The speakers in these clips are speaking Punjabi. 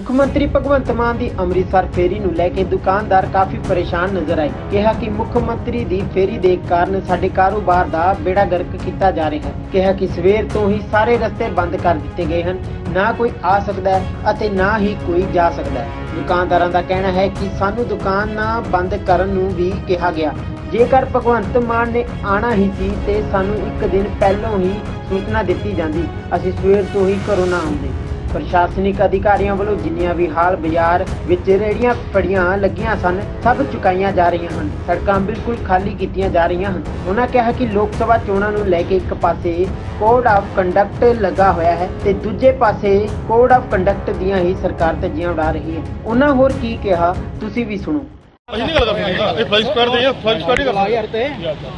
ਮੁੱਖ ਮੰਤਰੀ ਭਗਵੰਤ ਮਾਨ ਦੀ ਅੰਮ੍ਰਿਤਸਰ ਫੇਰੀ ਨੂੰ ਲੈ ਕੇ ਦੁਕਾਨਦਾਰ ਕਾਫੀ ਪਰੇਸ਼ਾਨ ਨਜ਼ਰ ਆਏ। ਕਿਹਾ ਕਿ ਮੁੱਖ ਮੰਤਰੀ ਦੀ ਫੇਰੀ ਦੇ ਕਾਰਨ ਸਾਡੇ ਕਾਰੋਬਾਰ ਦਾ ਬੇੜਾ ਗਰਕ ਕੀਤਾ ਜਾ ਰਿਹਾ ਹੈ। ਕਿਹਾ ਕਿ ਸਵੇਰ ਤੋਂ ਹੀ ਸਾਰੇ ਰਸਤੇ ਬੰਦ ਕਰ ਦਿੱਤੇ ਗਏ ਹਨ। ਨਾ ਕੋਈ ਆ ਸਕਦਾ ਹੈ ਅਤੇ ਨਾ ਹੀ ਕੋਈ ਜਾ ਸਕਦਾ ਹੈ। ਦੁਕਾਨਦਾਰਾਂ ਦਾ ਕਹਿਣਾ ਹੈ ਕਿ ਸਾਨੂੰ ਦੁਕਾਨਾਂ ਬੰਦ ਕਰਨ ਨੂੰ ਵੀ ਕਿਹਾ ਗਿਆ। ਜੇਕਰ ਭਗਵੰਤ ਮਾਨ ਨੇ ਆਣਾ ਹੀ ਸੀ ਤੇ ਸਾਨੂੰ ਇੱਕ ਦਿਨ ਪਹਿਲਾਂ ਹੀ ਸੂਚਨਾ ਦਿੱਤੀ ਜਾਂਦੀ। ਅਸੀਂ ਸਵੇਰ ਤੋਂ ਹੀ ਘਰੋਂ ਨਾ ਆਉਂਦੇ। ਪ੍ਰਸ਼ਾਸਨਿਕ ਅਧਿਕਾਰੀਆਂ ਵੱਲੋਂ ਜਿੰਨੀਆਂ ਵੀ ਹਾਲ ਬਾਜ਼ਾਰ ਵਿੱਚ ਰੇੜੀਆਂ ਫੜੀਆਂ ਲੱਗੀਆਂ ਸਨ ਸਭ ਚੁਕਾਈਆਂ ਜਾ ਰਹੀਆਂ ਹਨ ਸੜਕਾਂ ਬਿਲਕੁਲ ਖਾਲੀ ਕੀਤੀਆਂ ਜਾ ਰਹੀਆਂ ਹਨ ਉਹਨਾਂ ਕਿਹਾ ਕਿ ਲੋਕ ਸਭਾ ਚੋਣਾਂ ਨੂੰ ਲੈ ਕੇ ਇੱਕ ਪਾਸੇ ਕੋਡ ਆਫ ਕੰਡਕਟ ਲੱਗਾ ਹੋਇਆ ਹੈ ਤੇ ਦੂਜੇ ਪਾਸੇ ਕੋਡ ਆਫ ਕੰਡਕਟ ਦੀਆਂ ਹੀ ਸਰਕਾਰ ਧੱਜੀਆਂ ਉਡਾ ਰਹੀ ਹੈ ਉਹਨਾਂ ਹੋਰ ਕੀ ਕਿਹਾ ਤੁਸੀਂ ਵੀ ਸੁਣੋ ਅਸੀਂ ਨਹੀਂ ਗੱਲ ਕਰਦੇ ਇਹ ਫਲਾਈ ਸਕੁਆਡ ਦੇ ਆ ਫਲਾਈ ਸਕੁਆਡ ਹੀ ਕਰਦੇ ਯਾਰ ਤੇ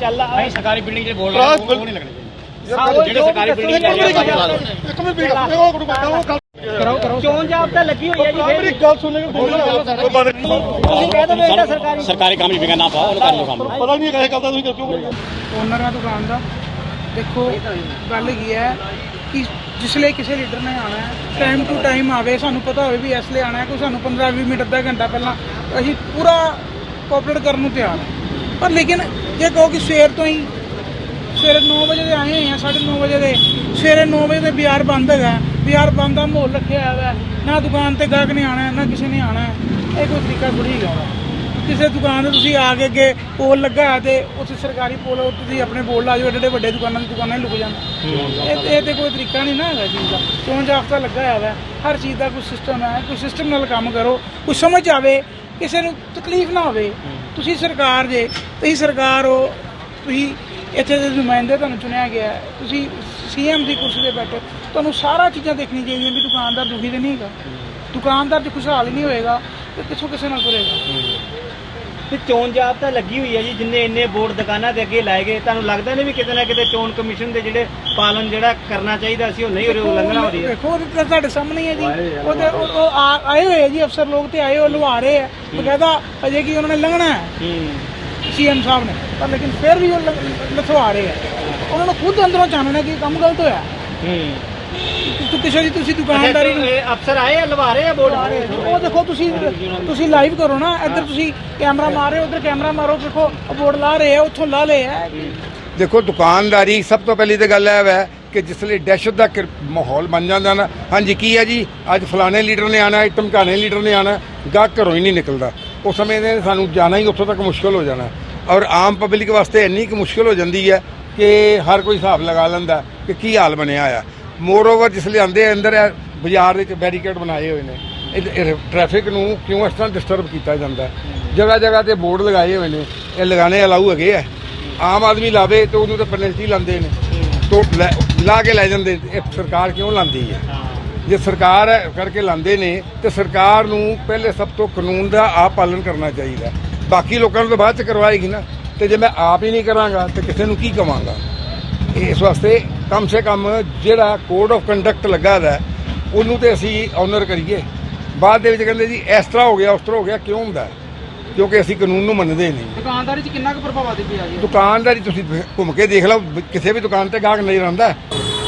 ਚੱਲ ਅਸੀਂ ਸਰਕਾਰੀ ਬਿਲਡਿੰਗ 'ਚ ਬੋਲ ਰਹੇ ਹਾਂ ਉਹ ਨਹੀਂ ਲੱਗਣੇ ਜਿਹੜੇ ਸਰਕਾਰੀ ਬਿਲਡਿੰਗ ਇੱਕ ਮਿੰਟ ਮਿੰਟ ਉਹ ਗੱਲ ਕਰੋ ਕਰੋ। ਚੋਣ ਜਾਬਤਾ ਲੱਗੀ ਹੋਈ ਹੈ ਜੀ ਮੇਰੀ ਫਿਰ ਗੱਲ ਸੁਣਨੇ ਨੂੰ ਬੋਲਣਾ ਬੰਦ ਤੁਸੀਂ ਕਹਿ ਦੋ ਬੇਟਾ ਸਰਕਾਰੀ ਸਰਕਾਰੀ ਕੰਮ 'ਚ ਵਿਗਾ ਨਾ ਪਾਓ ਉਹਨੂੰ ਕਰ ਲਓ ਕੰਮ। ਪਤਾ ਨਹੀਂ ਕਹੇ ਕਰਦਾ ਤੁਸੀਂ ਕਿਉਂ ਓਨਰ ਆ ਦੁਕਾਨ ਦਾ। ਦੇਖੋ ਗੱਲ ਕੀ ਹੈ ਕਿ ਜਿਸ ਲਈ ਕਿਸੇ ਲੀਡਰ ਨੇ ਆਣਾ ਹੈ ਟਾਈਮ ਟੂ ਟਾਈਮ ਆਵੇ ਸਾਨੂੰ ਪਤਾ ਹੋਵੇ ਵੀ ਇਸ ਲਈ ਆਣਾ ਹੈ ਕੋਈ ਸਾਨੂੰ 15 20 ਮਿੰਟ ਅੱਧਾ ਘੰਟਾ ਪਹਿਲਾਂ ਅਸੀਂ ਪੂਰਾ ਕੋਆਪਰੇਟ ਕਰਨ ਨੂੰ ਤਿਆਰ ਹਾਂ। ਪਰ ਲੇਕਿਨ ਜੇ ਕਹੋ ਕਿ ਸਵੇਰ ਤੋਂ ਹੀ ਸਵੇਰੇ 9 ਵਜੇ ਦੇ ਆਏ ਆ 9:30 ਵਜੇ ਦੇ। ਸਵੇਰੇ 9 ਵਜੇ ਦੇ ਬਾਜ਼ਾਰ ਬੰਦ ਹੈਗਾ। ਬਾਜ਼ਾਰ ਬੰਦ ਦਾ ਮਾਹੌਲ ਰੱਖਿਆ ਹੋਇਆ ਨਾ ਦੁਕਾਨ ਤੇ ਗਾਹਕ ਨੇ ਆਣਾ ਨਾ ਕਿਸੇ ਨੇ ਆਣਾ। ਇਹ ਕੋਈ ਤਰੀਕਾ ਥੋੜੀ ਹੈਗਾ। ਕਿਸੇ ਦੁਕਾਨ ਤੇ ਤੁਸੀਂ ਆ ਕੇ ਅੱਗੇ ਪੋਲ ਲੱਗਾ ਤੇ ਉੱਥੇ ਸਰਕਾਰੀ ਪੋਲ ਤੁਸੀਂ ਆਪਣੇ ਬੋਰਡ ਲਾ ਜਾਓ ਏਡੇ ਵੱਡੇ ਦੁਕਾਨਾਂ ਦੀ ਦੁਕਾਨਾਂ ਲੁਕ ਜਾਣ ਇਹ ਇਹ ਤੇ ਕੋਈ ਤਰੀਕਾ ਨਹੀਂ ਨਾ ਹੈਗਾ ਚੀਜ਼ ਦਾ। ਚੋਣ ਜਾਫਤਾ ਲੱਗਾ ਹੋਇਆ ਹਰ ਚੀਜ਼ ਦਾ ਕੋਈ ਸਿਸਟਮ ਹੈ ਕੋਈ ਸਿਸਟਮ ਨਾਲ ਕੰਮ ਕਰੋ। ਕੋਈ ਸਮਝ ਆਵੇ ਕਿਸੇ ਨੂੰ ਤਕਲੀਫ ਨਾ ਹੋਵੇ। ਤੁਸੀਂ ਸਰਕਾਰ ਜੇ ਤੁਸੀਂ ਸਰਕਾਰ ਹੋ ਤੁਸੀਂ ਇੱਥੇ ਦੇ ਨੁਮਾਇੰਦੇ ਤੁਹਾਨੂੰ ਚੁਣਿਆ ਗਿਆ ਹੈ। ਤੁਸੀਂ ਸੀਐਮ ਦੀ ਕੁਰਸੀ ਤੇ ਬੈਠੇ ਤੁਹਾਨੂੰ ਸਾਰਾ ਚੀਜ਼ਾਂ ਦੇਖਣੀ ਚਾਹੀਦੀਆਂ ਵੀ ਦੁਕਾਨਦਾਰ ਦੁਖੀ ਤੇ ਨਹੀਂ ਹੈਗਾ। ਦੁਕਾਨਦਾਰ ਜੇ ਖੁਸ਼ਹਾਲ ਹੀ ਨਹੀਂ ਹੋਏਗਾ ਤੇ ਕਿੱਥੋਂ ਕਿਸੇ ਨਾਲ ਕਰੇਗਾ ਤੇ ਚੋਣ ਜਾਬਤਾ ਲੱਗੀ ਹੋਈ ਹੈ ਜੀ ਜਿੰਨੇ ਇੰਨੇ ਬੋਰਡ ਦੁਕਾਨਾਂ ਦੇ ਅੱਗੇ ਲਾਏ ਗਏ। ਤੁਹਾਨੂੰ ਲੱਗਦਾ ਨਹੀਂ ਵੀ ਕਿਤੇ ਨਾ ਕਿਤੇ ਚੋਣ ਕਮਿਸ਼ਨ ਦੇ ਜਿਹੜੇ ਪਾਲਣ ਜਿਹੜਾ ਕਰਨਾ ਚਾਹੀਦਾ ਸੀ ਉਹ ਨਹੀਂ ਹੋ ਰਿਹਾ ਉਲੰਘਣਾ ਹੋ ਰਹੀ ਹੈ? ਦੇਖੋ ਉਹ ਤਾਂ ਤੁਹਾਡੇ ਸਾਹਮਣੇ ਹੀ ਹੈ ਜੀ ਉਹਦੇ ਉਹ ਉਹ ਆਏ ਹੋਏ ਜੀ ਅਫਸਰ ਲੋਕ ਤੇ ਆਏ ਉਹ ਲਵਾ ਰਹੇ ਆ। ਬਕਾਇਦਾ ਅਜੇ ਕੀ ਉਹਨਾਂ ਨੇ ਲੰਘਣਾ ਹੈ? ਹੂੰ। ਸੀਐਮ ਸਾਹਿਬ ਨੇ। ਪਰ ਲੇਕਿਨ ਫਿਰ ਵੀ ਉਹ ਲ- ਲਿਖਵਾ ਰਹੇ ਆ। ਉਹਨਾਂ ਨੂੰ ਖੁਦ ਅੰਦਰੋਂ ਜਾਣਨਾ ਕਿ ਕੰਮ ਗਲਤ ਹੋਇਆ। ਹੂੰ। ਤੂੰ ਕਿਸੇ ਦੀ ਤੁਸੀਂ ਦੁਕਾਨਦਾਰੀ ਨੂੰ ਇਹ ਅਫਸਰ ਆਏ ਆ ਲਵਾ ਰਹੇ ਆ ਬੋਰਡ? ਉਹ ਦੇਖੋ ਤੁਸੀਂ ਤੁਸੀਂ ਲਾਈਵ ਕਰੋ ਨਾ। ਇੱਧਰ ਤੁਸੀਂ ਕੈਮਰਾ ਮਾਰ ਰਹੇ ਹੋ ਉੱਧਰ ਕੈਮਰਾ ਮਾਰੋ। ਦੇਖੋ ਬੋਰਡ ਲਾ ਰਹੇ ਆ ਉੱਥੋਂ ਲਾ ਲਏ ਆ। ਦੇਖੋ ਦੁਕਾਨਦਾਰੀ ਸਭ ਤੋਂ ਪਹਿਲੀ ਤੇ ਗੱਲ ਇਹ ਹੈ ਕਿ ਜਿਸ ਲਈ ਦਹਿਸ਼ਤ ਦਾ ਕਿਰ- ਮਾਹੌਲ ਬਣ ਜਾਂਦਾ ਨਾ। ਹਾਂਜੀ ਕੀ ਹੈ ਜੀ? ਅੱਜ ਫਲਾਣੇ ਲੀਡਰ ਨੇ ਆਣਾ ਧਮਕਾਣੇ ਲੀਡਰ ਨੇ ਆਣਾ। ਗਾਹਕ ਘਰੋਂ ਹੀ ਨਹੀਂ ਨਿਕਲਦਾ। ਉਸ ਸਮੇਂ ਦੇ ਸਾਨੂੰ ਜਾਣਾ ਹੀ ਉੱਥੋਂ ਤੱਕ ਮੁਸ਼ਕਲ ਹੋ ਜਾਣਾ। ਔਰ ਆਮ ਪਬਲਿਕ ਵਾਸਤੇ ਇੰਨੀ ਕੁ ਮੁਸ਼ਕਲ ਹੋ ਜਾਂਦੀ ਹੈ ਕਿ ਹਰ ਕੋਈ ਹਿਸਾਬ ਲਗਾ ਲੈਂਦਾ ਕਿ ਕੀ ਹਾਲ ਬਣਿਆ ਆ। ਮੋਰ ਓਵਰ ਜਿਸ ਲਈ ਆਂਦੇ ਅੰਦਰ ਬਾਜ਼ਾਰ ਵਿੱਚ ਬੈਰੀਕੇਡ ਬਣਾਏ ਹੋਏ ਨੇ। ਇਹ ਟ੍ਰੈਫਿਕ ਨੂੰ ਕਿਉਂ ਇਸ ਤਰ੍ਹਾਂ ਡਿਸਟਰਬ ਕੀਤਾ ਜਾਂਦਾ? ਜਗ੍ਹਾ ਜਗ੍ਹਾ ਤੇ ਬੋਰਡ ਲਗਾਏ ਹੋਏ ਨੇ। ਇਹ ਲਗਾਣੇ ਅਲਾਊ ਹੈਗੇ ਆ। ਆਮ ਆਦਮੀ ਲਾਵੇ ਤੇ ਉਹਨੂੰ ਤਾਂ ਪੈਨਲਟੀ ਲਾਉਂਦੇ ਨੇ। ਤੋਂ ਲੈ- ਲਾ ਕੇ ਲੈ ਜਾਂਦੇ। ਇਹ ਸਰਕਾਰ ਕਿਉਂ ਲਾਂਦੀ ਹੈ? ਜੇ ਸਰਕਾਰ ਕਰਕੇ ਲਾਂਦੇ ਨੇ, ਤੇ ਸਰਕਾਰ ਨੂੰ ਪਹਿਲੇ ਸਭ ਤੋਂ ਕਾਨੂੰਨ ਦਾ ਆਪ ਪਾਲਣ ਕਰਨਾ ਚਾਹੀਦਾ। ਬਾਕੀ ਲੋਕਾਂ ਨੂੰ ਤਾਂ ਬਾਅਦ ਚ ਕਰਵਾਏਗੀ ਨਾ। ਤੇ ਜੇ ਮੈਂ ਆਪ ਹੀ ਨਹੀਂ ਕਰਾਂਗਾ ਤੇ ਕਿਸੇ ਨੂੰ ਕੀ ਕਵਾਂਗਾ? ਇਸ ਵਾਸਤੇ ਕਮ ਸੇ ਕਮ ਜਿਹੜਾ ਕੋਡ ਆਫ ਕੰਡਕਟ ਲੱਗਾ ਦਾ ਹੈ, ਉਹਨੂੰ ਤੇ ਅਸੀਂ ਆਨਰ ਕਰੀਏ। ਬਾਅਦ ਦੇ ਵਿੱਚ ਕਹਿੰਦੇ ਜੀ ਇਸ ਤਰ੍ਹਾਂ ਹੋ ਗਿਆ ਉਸ ਤਰ੍ਹਾਂ ਹੋ ਗਿਆ ਕਿਉਂ ਹੁੰਦਾ? ਕਿਉਂਕਿ ਅਸੀਂ ਕਾਨੂੰਨ ਨੂੰ ਮੰਨਦੇ ਨਹੀਂ। ਦੁਕਾਨਦਾਰੀ 'ਚ ਕਿੰਨਾ ਕੁ ਪ੍ਰਭਾਵ ਆਦੀ ਪਿਆ ਜੀ ਦੁਕਾਨਦਾਰੀ ਤੁਸੀਂ ਘੁੰਮ ਕੇ ਦੇਖ ਲਓ ਕਿਸੇ ਵੀ ਦੁਕਾਨ ਤੇ ਗਾਹਕ ਨਜ਼ਰ ਆਉਂਦਾ। ਹੈ।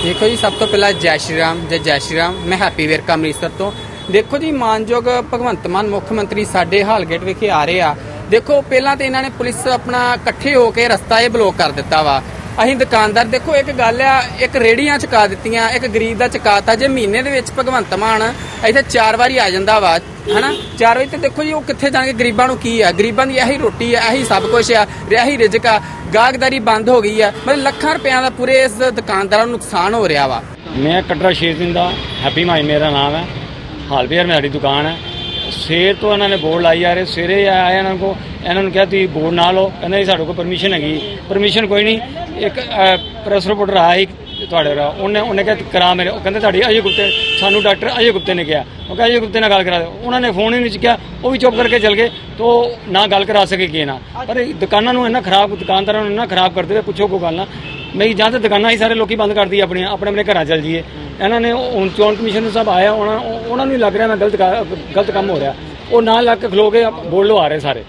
ਦੇਖੋ ਜੀ ਸਭ ਤੋਂ ਪਹਿਲਾਂ ਜੈ ਸ਼੍ਰੀ ਰਾਮ ਜੈ ਜੈ ਸ਼੍ਰੀ ਰਾਮ। ਮੈਂ ਹੈਪੀ ਵੇਰਕਾ ਅੰਮ੍ਰਿਤਸਰ ਤੋਂ। ਦੇਖੋ ਜੀ ਮਾਨਯੋਗ ਭਗਵੰਤ ਮਾਨ ਮੁੱਖ ਮੰਤਰੀ ਸਾਡੇ ਹਾਲਗੇਟ ਵਿਖੇ ਆ ਰਹੇ ਆ। ਦੇਖੋ, ਪਹਿਲਾਂ ਤੇ ਇਹਨਾਂ ਨੇ ਪੁਲਿਸ ਆਪਣਾ ਇਕੱਠੇ ਹੋ ਕੇ ਰਸਤਾ ਇਹ ਬਲੌਕ ਕਰ ਦਿੱਤਾ ਵਾ। ਅਸੀਂ ਦੁਕਾਨਦਾਰ, ਦੇਖੋ, ਇੱਕ ਗੱਲ ਆ, ਇੱਕ ਰੇੜੀਆਂ ਚੁਕਾ ਦਿੱਤੀਆਂ, ਇੱਕ ਗਰੀਬ ਦਾ ਚੁਕਾਤਾ, ਜੇ ਮਹੀਨੇ ਦੇ ਵਿੱਚ ਭਗਵੰਤ ਮਾਨ ਇੱਥੇ ਚਾਰ ਵਾਰੀ ਆ ਜਾਂਦਾ ਵਾ, ਹਨਾ? ਚਾਰ ਵਜੇ ਤੇ ਦੇਖੋ ਜੀ, ਉਹ ਕਿੱਥੇ ਜਾਣਗੇ? ਗਰੀਬਾਂ ਨੂੰ ਕੀ ਆ? ਗਰੀਬਾਂ ਦੀ ਇਹੀ ਰੋਟੀ ਆ, ਇਹੀ ਸਭ ਕੁਝ ਆ, ਇਹੀ ਰਿਜ਼ਕ ਆ, ਗਾਹਕਦਾਰੀ ਬੰਦ ਹੋ ਗਈ ਆ। ਮਤਲਬ ਲੱਖਾਂ ਰੁਪਿਆਂ ਦਾ ਪੂਰੇ ਇਸ ਦੁਕਾਨਦਾਰਾਂ ਨੂੰ ਨੁਕਸਾਨ ਹੋ ਰਿਹਾ ਵਾ। ਮੈਂ ਕਟਰਾ ਸ਼ੇਰ ਸਿੰਘ ਦਾ, ਹੈਪੀ ਮਾਈ ਮੇਰਾ ਨਾਮ ਹੈ, ਹਾਲ ਮੇਰੀ ਦੁਕਾਨ ਹੈ। ਸਵੇਰ ਤੋਂ ਇਹਨਾਂ ਨੇ ਬੋਰਡ ਲਾਈ ਜਾ ਰਹੇ ਸਵੇਰੇ ਆਏ ਇਹਨਾਂ ਕੋ ਇਹਨਾਂ ਨੂੰ ਕਿਹਾ ਤੁਸੀਂ ਬੋਰਡ ਨਾ ਲਓ ਕਹਿੰਦੇ ਜੀ ਸਾਡੇ ਕੋਲ ਪਰਮਿਸ਼ਨ ਹੈਗੀ। ਪਰਮਿਸ਼ਨ ਕੋਈ ਨਹੀਂ ਇੱਕ ਪ੍ਰੈਸ ਰਿਪੋਰਟਰ ਆਇਆ ਸੀ ਤੁਹਾਡੇ ਨਾਲ ਉਹਨੇ ਉਹਨੇ ਕਿਹਾ ਕਰਾ ਮੇਰੇ ਉਹ ਕਹਿੰਦੇ ਤੁਹਾਡੀ ਅਜੇ ਗੁਪਤੇ ਸਾਨੂੰ ਡਾਕਟਰ ਅਜੇ ਗੁਪਤੇ ਨੇ ਕਿਹਾ। ਉਹ ਕਹਿੰਦਾ ਅਜੇ ਗੁਪਤੇ ਨਾਲ ਗੱਲ ਕਰਾ ਦਿਓ। ਉਹਨਾਂ ਨੇ ਫੋਨ ਹੀ ਨਹੀਂ ਚੁੱਕਿਆ ਉਹ ਵੀ ਚੁੱਪ ਕਰਕੇ ਚਲ ਗਏ ਤੋ ਨਾ ਗੱਲ ਕਰਾ ਸਕੇ ਕਿ ਨਾ ਪਰ ਇਹ ਦੁਕਾਨਾਂ ਨੂੰ ਇੰਨਾ ਖਰਾਬ ਦੁਕਾਨਦਾਰਾਂ ਨੂੰ ਇੰਨਾ ਖਰਾਬ ਕਰਦੇ ਪਏ, ਪੁੱਛੋ ਕੋਈ ਗੱਲ ਨਾ ਨਹੀਂ, ਜਾਂ ਤਾਂ ਦੁਕਾਨਾਂ ਹੀ ਸਾਰੇ ਲੋਕੀ ਬੰਦ ਕਰਦੀ ਆਪਣੀਆਂ, ਆਪਣੇ ਆਪਣੇ ਘਰਾਂ ਚੱਲ ਜਾਈਏ। ਇਹਨਾਂ ਨੇ ਹੁਣ ਚੋਣ ਕਮਿਸ਼ਨ ਨੂੰ ਸਭ ਆਇਆ, ਉਹਨਾਂ ਉਹਨਾਂ ਨੂੰ ਹੀ ਲੱਗ ਰਿਹਾ ਮੈਂ ਗਲਤ ਕਾ- ਗਲਤ ਕੰਮ ਹੋ ਰਿਹਾ। ਉਹ ਨਾਲ ਲੱਗ ਕੇ ਖਲੋ ਕੇ ਬੋਲ ਲਵਾ ਰਹੇ ਸਾਰੇ।